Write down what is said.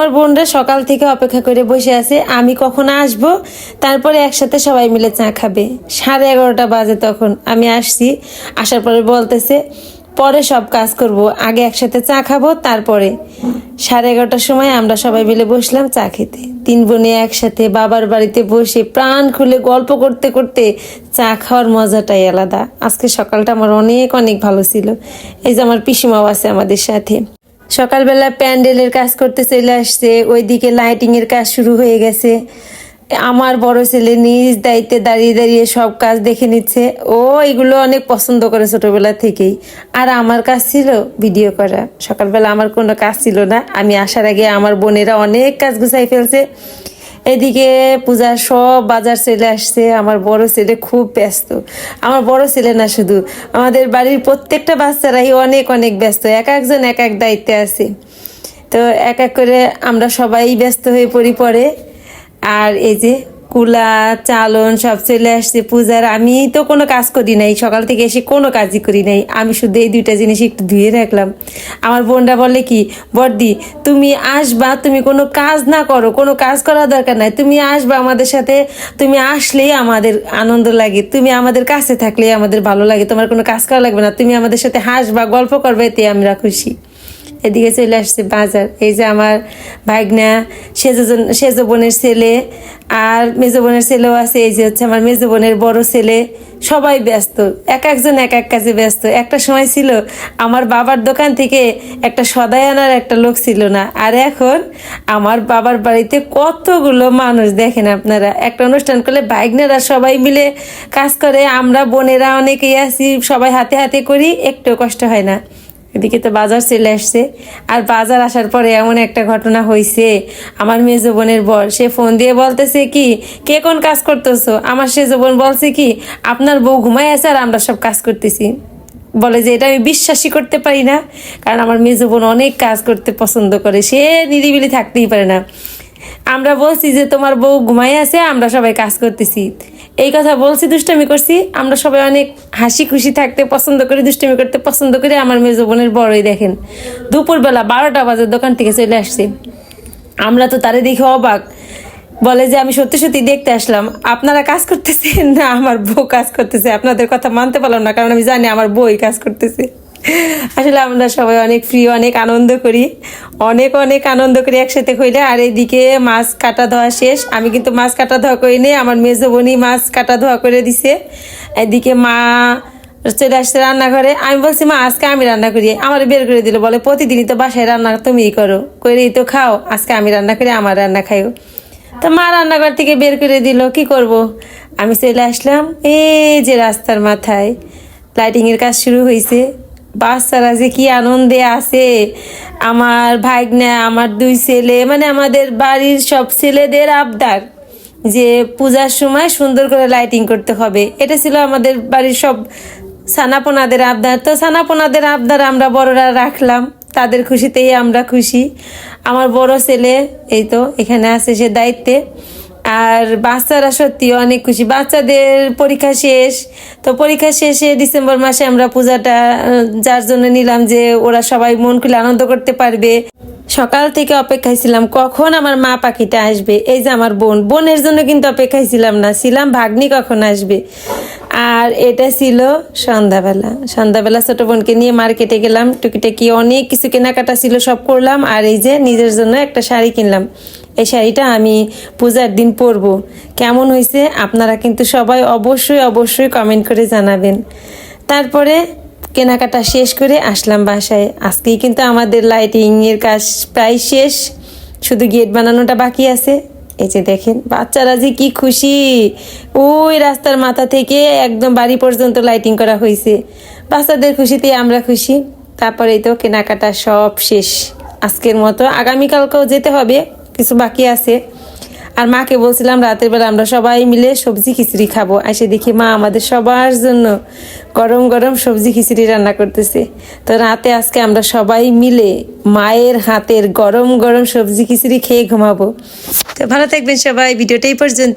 আমার বোনরা সকাল থেকে অপেক্ষা করে বসে আছে, আমি কখন আসব? তারপরে একসাথে সবাই মিলে চা খাবে। সাড়ে এগারোটা বাজে তখন আমি আসছি। আসার পরে বলতেছে, পরে সব কাজ করব, আগে একসাথে চা খাব, তারপরে। সাড়ে এগারোটার সময় আমরা সবাই মিলে বসলাম চা খেতে। তিন বোনে একসাথে বাবার বাড়িতে বসে প্রাণ খুলে গল্প করতে করতে চা খাওয়ার মজাটাই আলাদা। আজকে সকালটা আমার অনেক অনেক ভালো ছিল। এই যে আমার পিসিমাও আছে আমাদের সাথে। সকালবেলা প্যান্ডেলের কাজ করতে চলে আসছে, ওইদিকে লাইটিং এর কাজ শুরু হয়ে গেছে। আমার বড় ছেলে নিজ দায়িত্বে দাঁড়িয়ে দাঁড়িয়ে সব কাজ দেখে নিচ্ছে। ও এগুলো অনেক পছন্দ করে ছোটবেলা থেকেই। আর আমার কাজ ছিল ভিডিও করা। সকালবেলা আমার কোনো কাজ ছিল না। আমি আসার আগে আমার বোনেরা অনেক কাজ গুছাই ফেলছে। এদিকে পূজার সব বাজার ছেলে আসছে, আমার বড় ছেলে খুব ব্যস্ত। আমার বড় ছেলে না শুধু, আমাদের বাড়ির প্রত্যেকটা বাচ্চারাই অনেক অনেক ব্যস্ত, এক একজন এক এক দায়িত্বে আছে। তো এক এক করে আমরা সবাই ব্যস্ত হয়ে পড়ি পরে। আর এই যে কুলা, চালন, সব চলে আসছে, পূজার। আমি তো কোনো কাজ করি নাই, সকাল থেকে এসে কোনো কাজই করি নাই। আমি শুধু এই দুইটা জিনিস একটু ধুয়ে রাখলাম। আমার বোনরা বলে কি, বর্দি, তুমি আসবা, তুমি কোনো কাজ না করো, কোনো কাজ করার দরকার নাই। তুমি আসবা আমাদের সাথে, তুমি আসলেই আমাদের আনন্দ লাগে। তুমি আমাদের কাছে থাকলেই আমাদের ভালো লাগে। তোমার কোনো কাজ করা লাগবে না। তুমি আমাদের সাথে হাসবা, গল্প করবে এতে আমরা খুশি। এদিকে চলে আসছে বাজার। এই যে আমার ভাগনা সেজো সেজো বোনের ছেলে আর মেজো বোনের ছেলেও আছে। এই যে হচ্ছে আমার মেজো বোনের বড় ছেলে। সবাই ব্যস্ত। এক একজন এক এক কাজে ব্যস্ত। একটা সময় ছিল আমার বাবার দোকান থেকে একটা সদাই আনার একটা লোক ছিল না। আর এখন আমার বাবার বাড়িতে কতগুলো মানুষ দেখেন আপনারা। একটা অনুষ্ঠান করলে বাইকনারা সবাই মিলে কাজ করে। আমরা বোনেরা অনেকেই আছি, সবাই হাতে হাতে করি একটু কষ্ট হয় না। এদিকে তো বাজার চলে আসছে। আর বাজার আসার পরে এমন একটা ঘটনা হয়েছে আমার মেজো বোনের বর। সে ফোন দিয়ে বলতেছে কি, কে কোন কাজ করতেছো? আমার সে বোন বলছে কি, আপনার বউ ঘুমাই আছে আর আমরা সব কাজ করতেছি। বলে যে, এটা আমি বিশ্বাসই করতে পারি না, কারণ আমার মেজো বোন অনেক কাজ করতে পছন্দ করে। সে নিরিবিলি থাকতেই পারে না। আমরা বলছি যে, তোমার বউ ঘুমাই আছে, আমরা সবাই কাজ করতেছি। এই কথা বলছি, দুষ্টামি করছি। আমরা সবাই অনেক হাসি খুশি থাকতে পছন্দ করি, দুষ্টামি করতে পছন্দ করি। আমার মেজো বোনের বড়ই দেখেন। দুপুরবেলা বারোটা বাজে দোকান থেকে চলে আসছি। আমরা তো তারে দেখে অবাক। বলে যে, আমি সত্যি সত্যি দেখতে আসলাম। আপনারা কাজ করতেছেন না? আমার বউ কাজ করতেছে। আপনাদের কথা মানতে পারলাম না, কারণ আমি জানি আমার বই কাজ করতেছে। আসলে আমরা সবাই অনেক ফ্রি অনেক আনন্দ করি। অনেক অনেক আনন্দ করি একসাথে হইলে। আর এইদিকে মাছ কাটা ধোয়া শেষ। আমি কিন্তু মাছ কাটা ধোয়া করি নি আমার মেজো বোনই মাছ কাটা ধোয়া করে দিছে। এদিকে মা চলে আসছে রান্নাঘরে। আমি বলছি, মা, আজকে আমি রান্না করি। আমার বের করে দিল, বলে, প্রতিদিনই তো বাসায় রান্না তুমিই করো। করেই তো খাও, আজকে আমি রান্না করি, আমার রান্না খাইও। তো মা রান্নাঘর থেকে বের করে দিল, কি করব? আমি চলে আসলাম, এই যে রাস্তার মাথায়। লাইটিংয়ের কাজ শুরু হয়েছে বাচ্চারা যে কি আনন্দে আছে। আমার ভাগ্না, আমার দুই ছেলে মানে আমাদের বাড়ির সব ছেলেদের আবদার যে পূজার সময় সুন্দর করে লাইটিং করতে হবে। এটা ছিল আমাদের বাড়ির সব সানাপোনাদের আবদার। তো সানাপোনাদের আবদার আমরা বড়রা রাখলাম। তাদের খুশিতেই আমরা খুশি। আমার বড় ছেলে, এই তো এখানে আছে সে দায়িত্বে। আর বাচ্চারা সত্যি অনেক খুশি। বাচ্চাদের পরীক্ষা শেষ। তো পরীক্ষা শেষে ডিসেম্বর মাসে আমরা পূজাটা যার জন্য নিলাম যে ওরা সবাই মন খুলে আনন্দ করতে পারবে। সকাল থেকে অপেক্ষায় ছিলাম, কখন আমার মা পাখিটা আসবে? এই যে আমার বোন। বোনের জন্য কিন্তু অপেক্ষায় ছিলাম না। ছিলাম, ভাগ্নি কখন আসবে? আর এটা ছিল সন্ধ্যাবেলা। সন্ধ্যাবেলা ছোট বোনকে নিয়ে মার্কেটে গেলাম। টুকিটাকি অনেক কিছু কেনাকাটা ছিল, সব করলাম। আর এই যে নিজের জন্য একটা শাড়ি কিনলাম। এই শাড়িটা আমি পূজার দিন পরবো। কেমন হয়েছে আপনারা কিন্তু সবাই অবশ্যই অবশ্যই কমেন্ট করে জানাবেন। তারপরে কেনাকাটা শেষ করে আসলাম বাসায়। আজকেই কিন্তু আমাদের লাইটিংয়ের কাজ প্রায় শেষ। শুধু গেট বানানোটা বাকি আছে। এই যে দেখেন, বাচ্চারা যে কি খুশি। ওই রাস্তার মাথা থেকে একদম বাড়ি পর্যন্ত লাইটিং করা হয়েছে। বাচ্চাদের খুশিতে আমরা খুশি। তারপরেই তো কেনাকাটা সব শেষ। আজকের মতো আগামীকালকেও যেতে হবে। কিছু বাকি আছে। আর মাকে বলছিলাম রাতের বেলা আমরা সবাই মিলে সবজি খিচুড়ি খাব। এসে দেখি মা আমাদের সবার জন্য গরম গরম সবজি খিচুড়ি রান্না করতেছে। তো রাতে আজকে আমরা সবাই মিলে মায়ের হাতের গরম গরম সবজি খিচুড়ি খেয়ে ঘুমাবো। তো ভালো থাকবেন সবাই, ভিডিওটা এই পর্যন্ত।